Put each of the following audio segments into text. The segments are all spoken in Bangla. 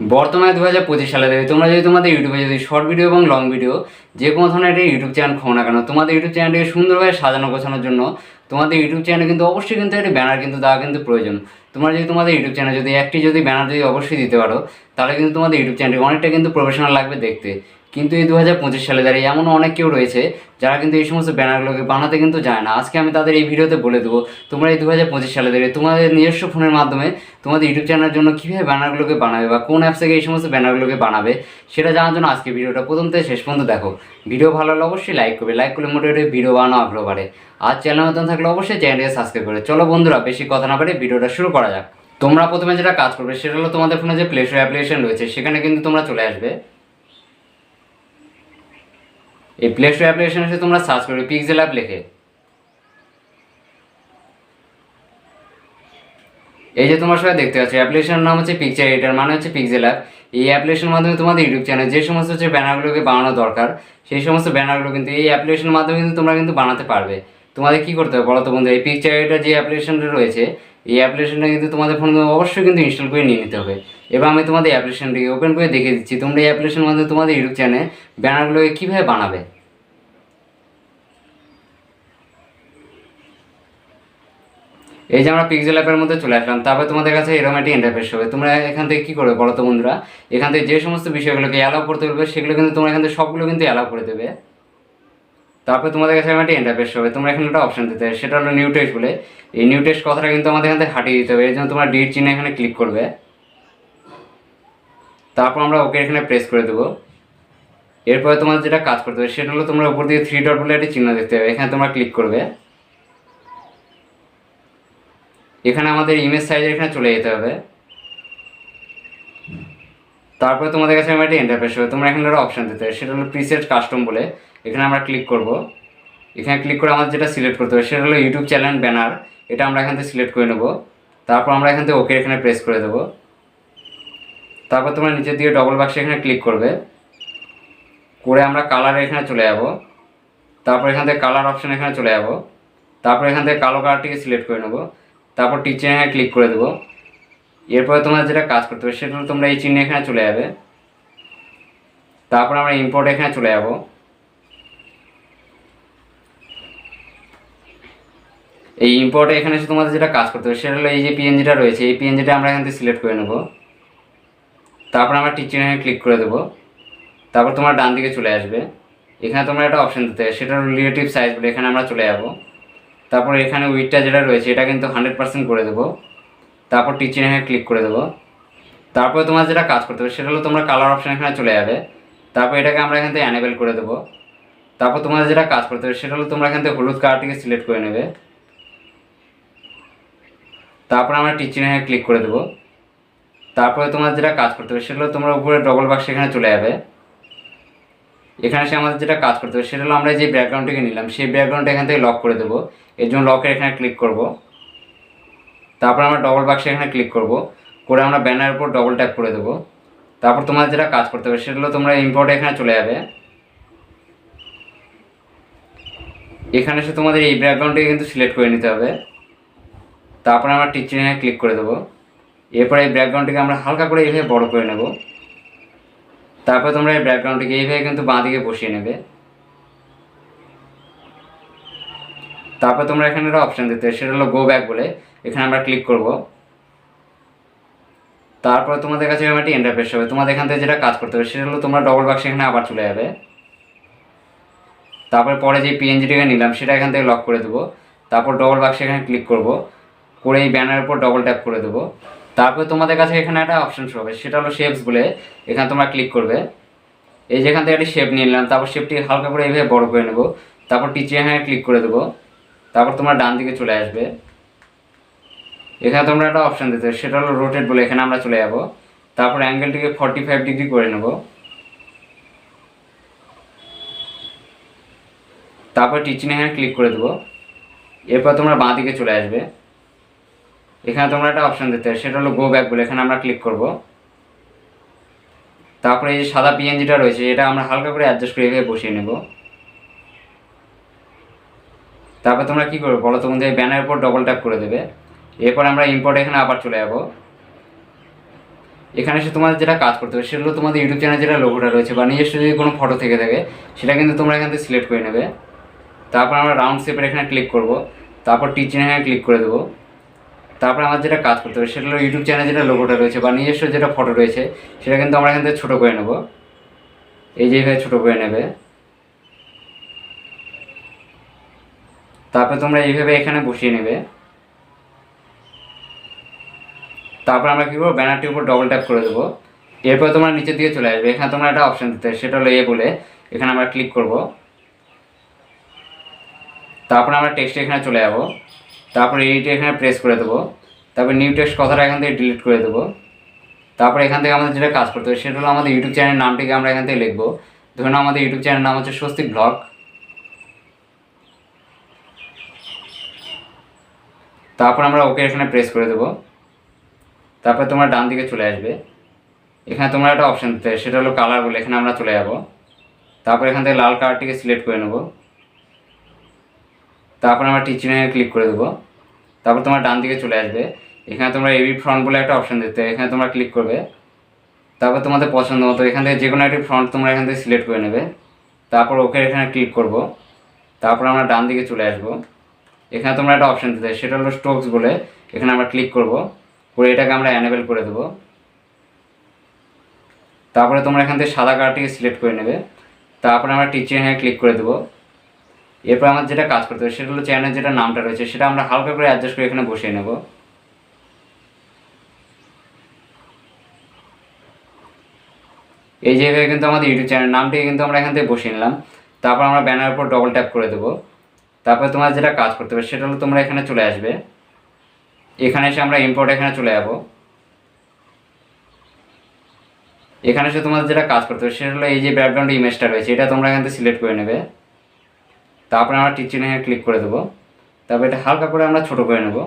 বর্তমানে দু হাজার পঁচিশ সালে থেকে তোমরা যদি তোমাদের ইউটিউবে যদি শর্ট ভিডিও এবং লং ভিডিও যে কোনো ধরনের একটা ইউটিউব চ্যানেল খো না কেন, তোমাদের ইউটিউব চ্যানেলটিকে সুন্দরভাবে সাজানো গোছানোর জন্য তোমাদের ইউটিউব চ্যানেলে কিন্তু অবশ্যই কিন্তু একটি ব্যানার কিন্তু দেওয়া কিন্তু প্রয়োজন। তোমরা যদি তোমাদের ইউটিউব চ্যানেল যদি একটি যদি ব্যানার যদি অবশ্যই দিতে পারো, তাহলে কিন্তু তোমাদের ইউটিউব চ্যানেলটি অনেকটা কিন্তু প্রফেশনাল লাগবে দেখতে। কিন্তু এই দু হাজার পঁচিশ সালে দাঁড়িয়ে এমন অনেক কেউ রয়েছে যারা কিন্তু এই সমস্ত ব্যানারগুলোকে বানাতে কিন্তু যায় না। আজকে আমি তাদের এই ভিডিওতে বলে দেবো, তোমরা এই দু হাজার পঁচিশ সালে দাঁড়িয়ে তোমাদের নিজস্ব ফোনের মাধ্যমে তোমাদের ইউটিউব চ্যানেলের জন্য কীভাবে ব্যানারগুলোকে বানাবে বা কোন অ্যাপস থেকে এই সমস্ত ব্যানারগুলোকে বানাবে, সেটা জানার জন্য আজকে ভিডিওটা প্রথম থেকে শেষ পর্যন্ত দেখো। ভিডিও ভালো হলে অবশ্যই লাইক করবে লাইক করলে মোটামুটি ভিডিও বানানো আগ্রহ বাড়ে। আর চ্যানেল মতন থাকলে অবশ্যই চ্যানেলকে সাবস্ক্রাইব করে। চলো বন্ধুরা, বেশি কথা না পারে ভিডিওটা শুরু করা যাক। তোমরা প্রথমে যেটা কাজ করবে, সেটা হলো তোমাদের ফোনে যে প্লে স্টোর অ্যাপ্লিকেশন রয়েছে, সেখানে কিন্তু তোমরা চলে আসবে। এই প্লে স্টোর অ্যাপ্লিকেশন তোমরা সার্চ করবে পিক্সেল অ্যাপ লেখে। এই যে তোমার সবাই দেখতে পাচ্ছ অ্যাপ্লিকেশনের নাম হচ্ছে পিকচার এডিটার মানে হচ্ছে পিক্সেল অ্যাপ এই অ্যাপ্লিকেশনের মাধ্যমে তোমাদের ইউটিউব চ্যানেল যে সমস্ত হচ্ছে ব্যানারগুলোকে বানানো দরকার, সেই সমস্ত ব্যানারগুলো কিন্তু এই অ্যাপ্লিকেশনের মাধ্যমে কিন্তু তোমরা কিন্তু বানাতে পারবে। তোমাদের কি করতে হবে বলো তো বন্ধু? এই পিকচার এডিটার যে অ্যাপ্লিকেশনটা রয়েছে এই অ্যাপ্লিকেশনটা কিন্তু তোমাদের ফোনে অবশ্যই কিন্তু ইনস্টল করে নিয়ে নিতে হবে। এবার আমি তোমাদের অ্যাপ্লিকেশনটিকে ওপেন করে দেখিয়ে দিচ্ছি। তোমরা এই অ্যাপ্লিকেশনের মাধ্যমে তোমাদের ইউটিউব চ্যানেলে ব্যানারগুলোকে কীভাবে বানাবে? এই যে আমরা পিক্সেল অ্যাপের মধ্যে চলে আসলাম। তারপরে তোমাদের কাছে এরকম একটি ইন্টারফেস হবে। তোমরা এখান থেকে কী করবে বলো তো বন্ধুরা? এখান থেকে যে সমস্ত বিষয়গুলোকে অ্যালাউ করতে বলবে, সেগুলো কিন্তু তোমরা এখান থেকে সবগুলো কিন্তু অ্যালাউ করে দেবে। তারপরে তোমাদের কাছে এরকম একটা ইন্টারফেস হবে। তোমরা এখানে একটা অপশন দিতে। সেটা হলো নিউ টেস্ট বলে। এই নিউ টেস্ট কথাটা কিন্তু আমাদের এখান হাটিয়ে দিতে হবে। এই জন্য তোমরা ডিট চিহ্ন এখানে ক্লিক করবে। তারপর আমরা ওকে এখানে প্রেস করে দেবো। এরপরে তোমাদের যেটা কাজ করতে হবে, সেটা হলো তোমরা উপর দিকে থ্রি ডট বলে একটা চিহ্ন দেখতে হবে। এখানে তোমরা ক্লিক করবে। এখানে আমাদের ইমেজ সাইজের এখানে চলে যেতে হবে। তারপরে তোমাদের কাছে আমার একটা ইন্টারফেস হবে। তোমরা এখানে একটা অপশন দিতে হবে। সেটা হলো প্রিসেট কাস্টম বলে। এখানে আমরা ক্লিক করব। এখানে ক্লিক করে আমাদের যেটা সিলেক্ট করতে হবে সেটা হলো ইউটিউব চ্যানেল ব্যানার এটা আমরা এখান থেকে সিলেক্ট করে নেব। তারপর আমরা এখান থেকে ওকে এখানে প্রেস করে দেবো। তারপর তোমরা নিচের দিকে ডবল বাক্সে এখানে ক্লিক করবে। করে আমরা কালার এখানে চলে যাব। তারপর এখান থেকে কালার অপশন এখানে চলে যাব। তারপর এখান থেকে কালো কালারটিকে সিলেক্ট করে নেব। তারপর টিচার এখানে ক্লিক করে দেবো। এরপরে তোমার যেটা কাজ করতে হবে সেটা তোমরা এই চিহ্ন এখানে চলে যাবে। তারপর আমরা ইম্পোর্ট এখানে চলে যাব। এই ইম্পোর্টে এখানে এসে তোমাদের যেটা কাজ করতে হবে, সেটা হলো এই যে পিএনজিটা রয়েছে, এই পিএনজিটা আমরা এখান থেকে সিলেক্ট করে নেব। তারপর আমরা এখানে ক্লিক করে দেবো। তারপর তোমার ডান দিকে চলে আসবে। এখানে তোমরা একটা অপশন দিতে সেটা রিলেটিভ সাইজ বলে এখানে আমরা চলে যাব। তারপর এখানে উইথটা যেটা রয়েছে, এটা কিন্তু হান্ড্রেড পার্সেন্ট করে দেবো। তারপর টিচিং এখানে ক্লিক করে দেবো। তারপরে তোমার যেটা কাজ করতে হবে, সেটা হলো তোমরা কালার অপশান এখানে চলে যাবে। তারপর এটাকে আমরা এখান থেকে অ্যানেবেল করে দেবো। তারপর তোমাদের যেটা কাজ করতে হবে, সেটা হলো তোমরা এখান থেকে হলুদ কালারটিকে সিলেক্ট করে নেবে। তারপর আমরা টিচিং এখানে ক্লিক করে দেবো। তারপরে তোমার যেটা কাজ করতে হবে, সেটা তোমরা উপরে ডবল বাক্স এখানে চলে যাবে। এখানে সে আমাদের যেটা কাজ করতে হবে, সেটা হলো আমরা যে ব্যাকগ্রাউন্ডটিকে নিলাম, সেই ব্যাকগ্রাউন্ডটা এখান থেকে লক করে দেবো। এর জন্য লকের এখানে ক্লিক করব। তারপর আমরা ডবল বাক্সে এখানে ক্লিক করব। করে আমরা ব্যানারের উপর ডবল ট্যাপ করে দেবো। তারপর তোমাদের যেটা কাজ করতে হবে, সেটা হলো তোমরা ইম্পোর্ট এখানে চলে যাবে। এখানে এসে তোমাদের এই ব্যাকগ্রাউন্ডটিকে কিন্তু সিলেক্ট করে নিতে হবে। তারপর আমরা টিচিং এখানে ক্লিক করে দেবো। এরপরে এই ব্যাকগ্রাউন্ডটিকে আমরা হালকা করে এইভাবে বড় করে নেব। তারপরে তোমরা এই ব্যাকগ্রাউন্ডটিকে এইভাবে কিন্তু বাঁ দিকে বসিয়ে নেবে। তারপর তোমরা এখানে একটা অপশান দিতে সেটা হলো গো ব্যাক বলে। এখানে আমরা ক্লিক করব। তারপর তোমাদের কাছে এরকম একটি ইন্টারফেস হবে। তোমাদের এখান থেকে যেটা কাজ করতে হবে, সেটা হলো তোমরা ডবল বাক্স এখানে আবার চলে যাবে। তারপরে পরে যে পিএনজিটিকে নিলাম, সেটা এখান থেকে লক করে দেবো। তারপর ডবল বাক্স এখানে ক্লিক করব। করে এই ব্যানারের উপর ডবল ট্যাপ করে দেবো। তারপর তোমাদের কাছে এখানে একটা অপশন হবে, সেটা হলো শেপস বলে। এখানে তোমরা ক্লিক করবে। এই যেখান থেকে একটি শেপ নিয়ে নিলাম, তারপর শেপটি হালকা করে এইভাবে বড় করে নেব। তারপর টিচে এখানে ক্লিক করে দেবো। তারপর তোমরা ডান দিকে চলে আসবে। এখানে তোমরা একটা অপশান দিতে সেটা হলো রোটেট বলে এখানে আমরা চলে যাব। তারপর অ্যাঙ্গেলটিকে ফর্টি ফাইভ ডিগ্রি করে নেব। তারপর টিচিং এখানে ক্লিক করে দেবো। এরপর তোমরা বাঁ দিকে চলে আসবে। এখানে তোমরা একটা অপশান দিতে সেটা হলো গো ব্যাক বলে, এখানে আমরা ক্লিক করব। তারপরে এই যে সাদা পিএনজিটা রয়েছে, এটা আমরা হালকা করে অ্যাডজাস্ট করে এভাবে বসিয়ে নেব। তারপর তোমরা কি করবে বলো, তোমাদের এই ব্যানারের উপর ডবল ট্যাপ করে দেবে। এরপর আমরা ইম্পোর্ট এখানে আবার চলে যাব। এখানে এসে তোমাদের যেটা কাজ করতে হবে সেগুলো তোমাদের ইউটিউব চ্যানেল যেটা লোগোটা রয়েছে বা নিজস্ব যদি কোনো ফটো থেকে থাকে, সেটা কিন্তু তোমরা এখান থেকে সিলেক্ট করে নেবে। তারপর আমরা রাউন্ড শেপের এখানে ক্লিক করব। তারপর টিচিং এখানে ক্লিক করে দেবো। তারপর আমার যেটা কাজ করতে হবে, সেটা হলো ইউটিউব চ্যানেল যেটা লোগোটা রয়েছে বা নিজস্ব যেটা ফটো রয়েছে, সেটা কিন্তু আমরা এখান থেকে ছোটো করে নেব। এই যে এইভাবে ছোটো করে নেবে। তারপরে তোমরা এইভাবে এখানে বসিয়ে নেবে। তারপর আমরা কী করব? ব্যানারটির উপর ডবল ট্যাপ করে দেবো। এরপর তোমরা নিচের দিকে চলে আসবে। এখানে তোমরা একটা অপশান দিতে সেটা হলো এ বলে। এখানে আমরা ক্লিক করব। তারপর আমরা টেক্সট এখানে চলে যাব। তারপর এইটা এখানে প্রেস করে দেবো, তারপরে নিউ টেক্সট কথাটা এখান থেকে ডিলিট করে দেবো। তারপরে এখান থেকে আমাদের যেটা কাজ করতে হবে সেটা হলো আমাদের ইউটিউব চ্যানেলের নামটিকে আমরা এখান থেকে লিখব। ধরুন আমাদের ইউটিউব চ্যানেল নাম হচ্ছে স্বস্তিক ব্লগ। তারপর আমরা ওকে এখানে প্রেস করে দেবো। তারপর তোমরা ডান দিকে চলে আসবে। এখানে তোমরা একটা অপশান দিতে সেটা হলো কালার বলে এখানে আমরা চলে যাব। তারপর এখান থেকে লাল কালারটিকে সিলেক্ট করে নেব। তারপর আমরা টিচিংয়ে ক্লিক করে দেবো। তারপর তোমার ডান দিকে চলে আসবে। এখানে তোমরা এবি ফ্রন্ট বলে একটা অপশান দিতে এখানে তোমরা ক্লিক করবে। তারপর তোমাদের পছন্দ মতো, এখান থেকে যে কোনো একটি ফ্রন্ট তোমরা এখান থেকে সিলেক্ট করে নেবে। তারপর ওকে এখানে ক্লিক করব। তারপর আমরা ডান দিকে চলে আসব। এখানে তোমরা একটা অপশান দিতে, সেটা হলো স্টোকস বলে, এখানে আমরা ক্লিক করব। করে এটাকে আমরা অ্যানেবেল করে দেবো। তারপরে তোমরা এখান থেকে সাদা কালারটিকে সিলেক্ট করে নেবে। তারপরে আমরা টিচিং হ্যাঁ ক্লিক করে দেবো। এরপর আমার যেটা কাজ করতে হবে সেটা হলো চ্যানেলের যেটা নামটা রয়েছে, সেটা আমরা হালকা করে অ্যাডজাস্ট করে এখানে বসিয়ে নেব। এই জায়গায় কিন্তু আমাদের ইউটিউব চ্যানেল নামটিকে কিন্তু আমরা এখান থেকে বসিয়ে নিলাম। তারপর আমরা ব্যানার উপর ডবল ট্যাপ করে দেবো। তারপর তোমার যেটা কাজ করতে হবে সেটা হলো তোমরা এখানে চলে আসবে। এখানে এসে আমরা ইম্পোর্ট এখানে চলে যাব। এখানে এসে তোমাদের যেটা কাজ করতে হবে সেটা হলো এই যে ব্যাকগ্রাউন্ড ইমেজটা রয়েছে, এটা তোমরা এখান থেকে সিলেক্ট করে নেবে। তারপরে আমরা টিচিং এ ক্লিক করে দেবো। তারপর এটা হালকা করে আমরা ছোট করে নেব।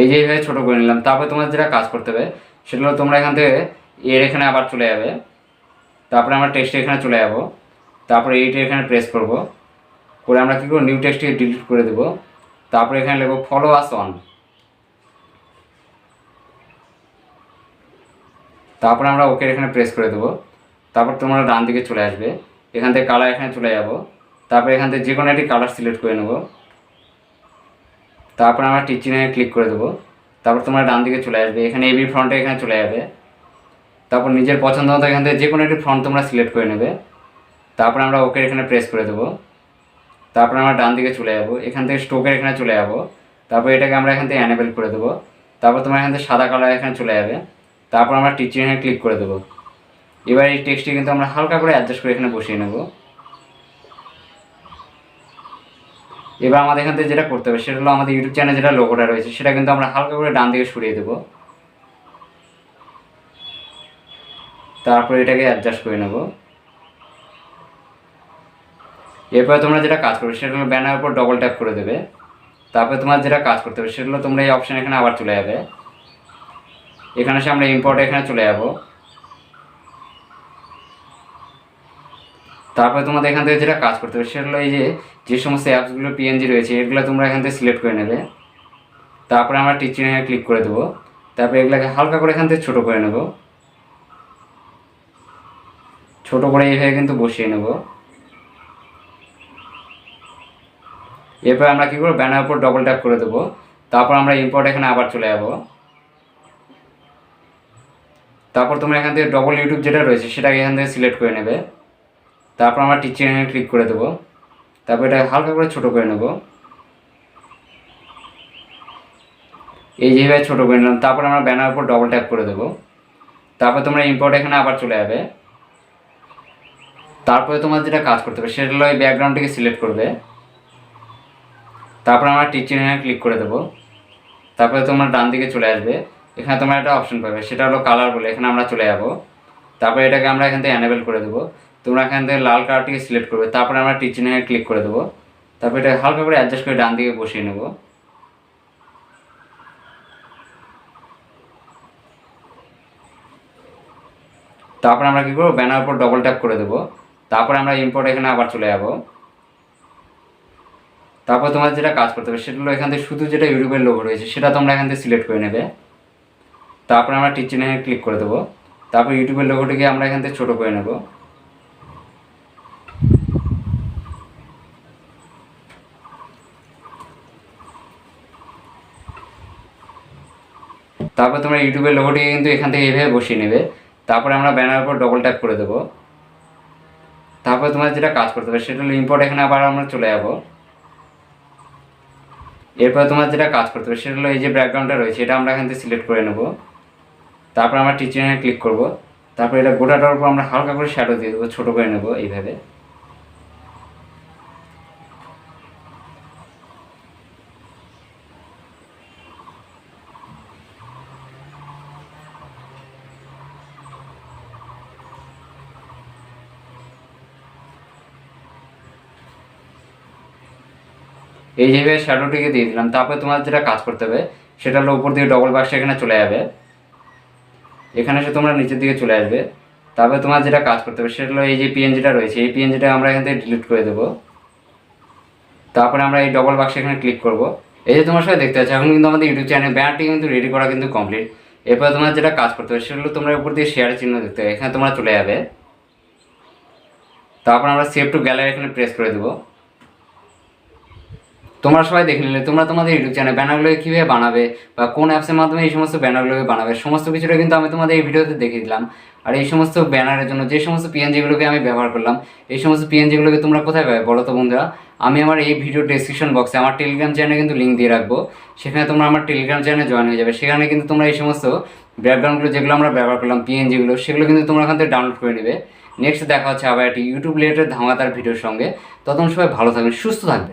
এই যে এইভাবে ছোটো করে নিলাম। তারপরে তোমার যেটা কাজ করতে হবে, সেটা হলো তোমরা এখান থেকে এর এখানে আবার চলে যাবে। তারপরে আমরা টেক্সট এখানে চলে যাব। তারপরে এইটা এখানে প্রেস করব। করে আমরা কী করব? নিউ টেক্সটকে ডিলিট করে দেবো। তারপরে এখানে লিখব ফলো আস অন তারপরে আমরা ওকে এখানে প্রেস করে দেবো। তারপর তোমরা ডান দিকে চলে আসবে। এখান থেকে কালার এখানে চলে যাব। তারপরে এখান থেকে যে কোনো একটি কালার সিলেক্ট করে নেব। তারপর আমরা টিচিংয়ে ক্লিক করে দেবো। তারপর তোমরা ডান দিকে চলে আসবে। এখানে এবি ফ্রন্টে এখানে চলে যাবে। তারপর নিজের পছন্দ মতো এখান থেকে যে কোনো একটি ফ্রন্ট তোমরা সিলেক্ট করে নেবে। তারপর আমরা ওকে এখানে প্রেস করে দেবো। তারপর আমরা ডান দিকে চলে যাব। এখান থেকে স্টোকের এখানে চলে যাব। তারপর এটাকে আমরা এখান থেকে অ্যানেবেল করে দেবো। তারপর তোমার এখান থেকে সাদা কালার এখানে চলে যাবে। তারপর আমরা টিচিংয়ে ক্লিক করে দেবো। এবার এই টেক্সটটি কিন্তু আমরা হালকা করে অ্যাডজাস্ট করে এখানে বসিয়ে নেব। এবার আমাদের এখান থেকে যেটা করতে হবে, সেটা হলো আমাদের ইউটিউব চ্যানেলে যেটা লোগোটা রয়েছে, সেটা কিন্তু আমরা হালকা করে ডান দিকে সরিয়ে দেবো। তারপর এটাকে অ্যাডজাস্ট করে নেব। এরপরে তোমরা যেটা কাজ করবে, সেটা হলো ব্যানার উপর ডবল ট্যাপ করে দেবে। তারপরে তোমার যেটা কাজ করতে হবে, সেটা হলো তোমরা এই অপশান এখানে আবার চলে যাবে। এখানে এসে আমরা ইম্পোর্ট এখানে চলে যাব। তারপরে তোমাদের এখান থেকে যেটা কাজ করতে হবে, সেটা হলো এই যে যে সমস্ত অ্যাপসগুলো পিএনজি রয়েছে, এগুলো তোমরা এখান থেকে সিলেক্ট করে নেবে। তারপরে আমরা টিচিংয়ে ক্লিক করে দেবো। তারপরে এগুলোকে হালকা করে এখান থেকে ছোটো করে নেব। ছোটো করে এইভাবে কিন্তু বসিয়ে নেব। এরপর আমরা কী করব? ব্যানার উপর ডবল ট্যাপ করে দেবো। তারপর আমরা ইম্পোর্ট এখানে আবার চলে যাব। তারপর তোমরা এখান থেকে ডবল ইউটিউব যেটা রয়েছে, সেটাকে এখান থেকে সিলেক্ট করে নেবে। তারপর আমরা টিচিং ক্লিক করে দেবো। তারপর এটা হালকা করে ছোটো করে নেব। এই যেভাবে ছোটো করে নিলাম। তারপর আমরা ব্যানার উপর ডবল ট্যাপ করে দেবো। তারপর তোমরা ইম্পোর্ট এখানে আবার চলে যাবে। তারপরে তোমার যেটা কাজ করতে হবে, সেটা হলো এই ব্যাকগ্রাউন্ডটিকে সিলেক্ট করবে। তারপর আমরা টিচিং ক্লিক করে দেবো। তারপরে তোমরা ডান দিকে চলে আসবে। এখানে তোমরা একটা অপশন পাবে, সেটা হলো কালার বলে, এখানে আমরা চলে যাব। তারপরে এটাকে আমরা এখান থেকে অ্যানেবেল করে দেবো। তোমরা এখান থেকে লাল কালারটিকে সিলেক্ট করবে। তারপরে আমরা টিচিং ক্লিক করে দেবো। তারপরে এটা হালকা করে অ্যাডজাস্ট করে ডান দিকে বসিয়ে নেব। তারপরে আমরা কী করব? ব্যানার উপর ডবল ট্যাপ করে দেবো। তারপরে আমরা ইম্পোর্ট এখানে আবার চলে যাব। তারপর তোমার যেটা কাজ করতে হবে, সেটা হলো এখান থেকে শুধু যেটা ইউটিউবের লোগো রয়েছে, সেটা তোমরা এখান থেকে সিলেক্ট করে নেবে। তারপরে আমরা টিচিং ক্লিক করে দেবো। তারপর ইউটিউবের লোগোটিকে আমরা এখান থেকে ছোটো করে নেব। তারপর তোমরা ইউটিউবের লোগোটিকে কিন্তু এখান থেকে এইভাবে বসিয়ে নেবে। তারপরে আমরা ব্যানার উপর ডবল ট্যাপ করে দেবো। তারপর তোমার যেটা কাজ করতে হবে, সেটা হলো ইম্পোর্ট এখানে আবার আমরা চলে যাব। এরপর তোমার যেটা কাজ করতে হবে, সেটা হলো এই যে ব্যাকগ্রাউন্ডটা রয়েছে, এটা আমরা এখান থেকে সিলেক্ট করে নেব। তারপর আমরা টিচিংয়ে ক্লিক করব। তারপর এটা গোটাটার উপর আমরা হালকা করে শ্যাডো দিয়ে দেবো, ছোটো করে নেব এইভাবে। এই যেভাবে শ্যাডোটিকে দিয়ে দিলাম তারপরে তোমার যেটা কাজ করতে হবে, সেটা হলো উপর দিকে ডবল বাক্স এখানে চলে যাবে। এখানে এসে তোমরা নিচের দিকে চলে আসবে। তারপরে তোমার যেটা কাজ করতে হবে, সেটা হলো এই যে পিএনজিটা রয়েছে, এই পিএনজিটা আমরা এখান থেকে ডিলিট করে দেবো। তারপরে আমরা এই ডবল বাক্স এখানে ক্লিক করব। এই যে তোমার সাথে দেখতে পাচ্ছ, এখন কিন্তু আমাদের ইউটিউব চ্যানেল ব্যানারটি কিন্তু রেডি করা কিন্তু কমপ্লিট এরপর তোমার যেটা কাজ করতে হবে, সেটা হলো তোমরা উপর দিয়ে শেয়ার চিহ্ন দেখতে হবে এখানে তোমরা চলে যাবে। তারপর আমরা সেভ টু গ্যালারি এখানে প্রেস করে দেবো। তোমরা সবাই দেখে নিলে। তোমরা তোমাদের ইউটিউব চ্যানেল ব্যানারগুলোকে কীভাবে বানাবে বা কোন অ্যাপসের মাধ্যমে এই সমস্ত ব্যানারগুলোকে বানাবে, সমস্ত কিছুটা কিন্তু আমি তোমাদের এই ভিডিওতে দেখিয়ে দিলাম। আর এই সমস্ত ব্যানারের জন্য যে সমস্ত পিএনজিগুলোকে আমি ব্যবহার করলাম, এই সমস্ত পিএনজিগুলোকে তোমরা কোথায় পাবে বলো তো বন্ধুরা? আমি আমার এই ভিডিও ডেসক্রিপশন বক্সে আমার টেলিগ্রাম চ্যানেলে কিন্তু লিঙ্ক দিয়ে রাখব। সেখানে তোমরা আমার টেলিগ্রাম চ্যানেলে জয়েন হয়ে যাবে। সেখানে কিন্তু তোমরা এই সমস্ত ব্যাকগ্রাউন্ডগুলো যেগুলো আমরা ব্যবহার করলাম পিএনজিগুলো সেগুলো কিন্তু তোমরা ওখান থেকে ডাউনলোড করে নেবে। নেক্সট দেখা হচ্ছে আবার একটি ইউটিউব রিলেটেড ধামাতার ভিডিওর সঙ্গে। তখন সবাই ভালো থাকবেন, সুস্থ থাকবেন।